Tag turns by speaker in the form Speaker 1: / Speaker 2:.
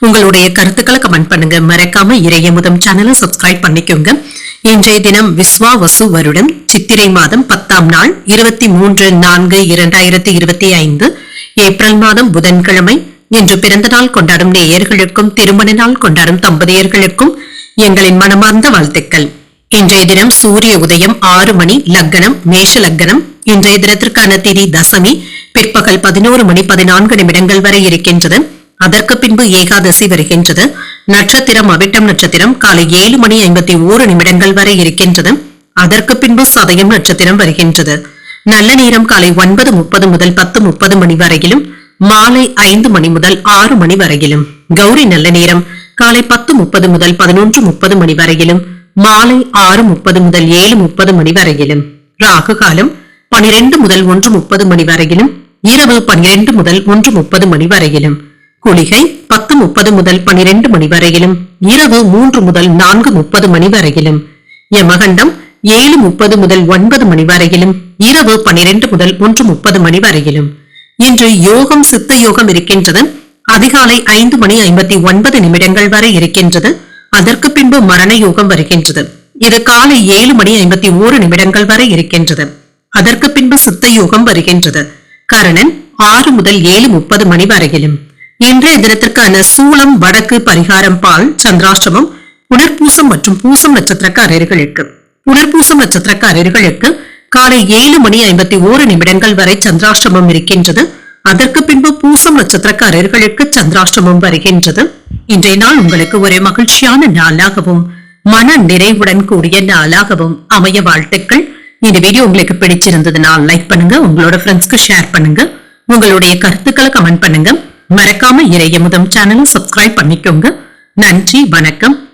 Speaker 1: உங்களுடைய கருத்துக்களை கமெண்ட் பண்ணுங்க. மறக்காம இறையமுதம் சேனலை சப்ஸ்கிரைப் பண்ணிக்கோங்க. இன்றைய தினம் விஸ்வா வசு வருடம் சித்திரை மாதம் பத்தாம் நாள் இருபத்தி மூன்று நான்கு இரண்டாயிரத்தி இருபத்தி ஐந்து ஏப்ரல் மாதம் புதன்கிழமை. இன்று பிறந்த நாள் கொண்டாடும் நேயர்களுக்கும் திருமண நாள் கொண்டாடும் தம்பதியர்களுக்கும் எங்களின் மனமார்ந்த வாழ்த்துக்கள். இன்றைய தினம் சூரிய உதயம் ஆறு மணி லக்னம் மேஷ லக்னம். இன்றைய தினத்திற்கான திதி தசமி பிற்பகல் பதினோரு மணி பதினான்கு நிமிடங்கள் வரை இருக்கின்றது. அதற்கு பின்பு ஏகாதசி வருகின்றது. நட்சத்திரம் அவிட்டம் நட்சத்திரம் காலை ஏழு மணி ஐம்பத்தி ஓரு நிமிடங்கள் வரை இருக்கின்றது. அதற்கு பின்பு சதயம் நட்சத்திரம் வருகின்றது. நல்ல நேரம் காலை ஒன்பது முப்பது முதல் பத்து முப்பது மணி வரையிலும் மாலை ஐந்து மணி முதல் ஆறு மணி வரையிலும். கௌரி நல்ல நேரம் காலை பத்து முப்பது முதல் பதினொன்று முப்பது மணி வரையிலும் மாலை ஆறு முப்பது முதல் ஏழு முப்பது மணி வரையிலும். ராகு காலம் பனிரெண்டு முதல் ஒன்று முப்பது மணி வரையிலும் இரவு பனிரெண்டு முதல் ஒன்று முப்பது மணி வரையிலும். குளிகை பத்து முப்பது முதல் பனிரெண்டு மணி வரையிலும் இரவு மூன்று முதல் நான்கு முப்பது மணி வரையிலும் யமகண்டம் ஏழு முப்பது முதல் ஒன்பது மணி வரையிலும் இரவு பனிரெண்டு முதல் ஒன்று முப்பது மணி வரையிலும். இன்று யோகம் சித்த யோகம் இருக்கின்றது. அதிகாலை ஐந்து மணி ஐம்பத்தி ஒன்பது நிமிடங்கள் வரை இருக்கின்றது. அதற்கு பின்பு மரண யோகம் வருகின்றது. இது காலை ஏழு மணி ஐம்பத்தி ஓரு நிமிடங்கள் வரை இருக்கின்றது. அதற்கு பின்பு சித்த யோகம் வருகின்றது. கரணன் ஆறு முதல் ஏழு முப்பது மணி வரையிலும். இன்றைய தினத்திற்கான சூளம் வடக்கு பரிகாரம் பால் சந்திராஷ்டமம் புனர்பூசம் மற்றும் பூசம் நட்சத்திரக்காரர்களுக்கு. புனர்பூசம் நட்சத்திரக்காரர்களுக்கு காலை ஏழு மணி ஐம்பத்தி ஓரு நிமிடங்கள் வரை சந்திராஷ்டமம் இருக்கின்றது. அதற்கு பின்பு பூசம் நட்சத்திரக்காரர்களுக்கு சந்திராஷ்டமம் வருகின்றது. இன்றைய நாள் உங்களுக்கு ஒரு மகிழ்ச்சியான நாளாகவும் மன நிறைவுடன் கூடிய நாளாகவும் அமைய வாழ்த்துக்கள். இந்த வீடியோ உங்களுக்கு பிடிச்சிருந்ததுனால் லைக் பண்ணுங்க உங்களோட ஃப்ரெண்ட்ஸ்க்கு ஷேர் பண்ணுங்க. உங்களுடைய கருத்துக்களை கமெண்ட் பண்ணுங்க. மறக்காம இறைய முதம் சேனலை சப்ஸ்கிரைப் பண்ணிக்கோங்க. நன்றி வணக்கம்.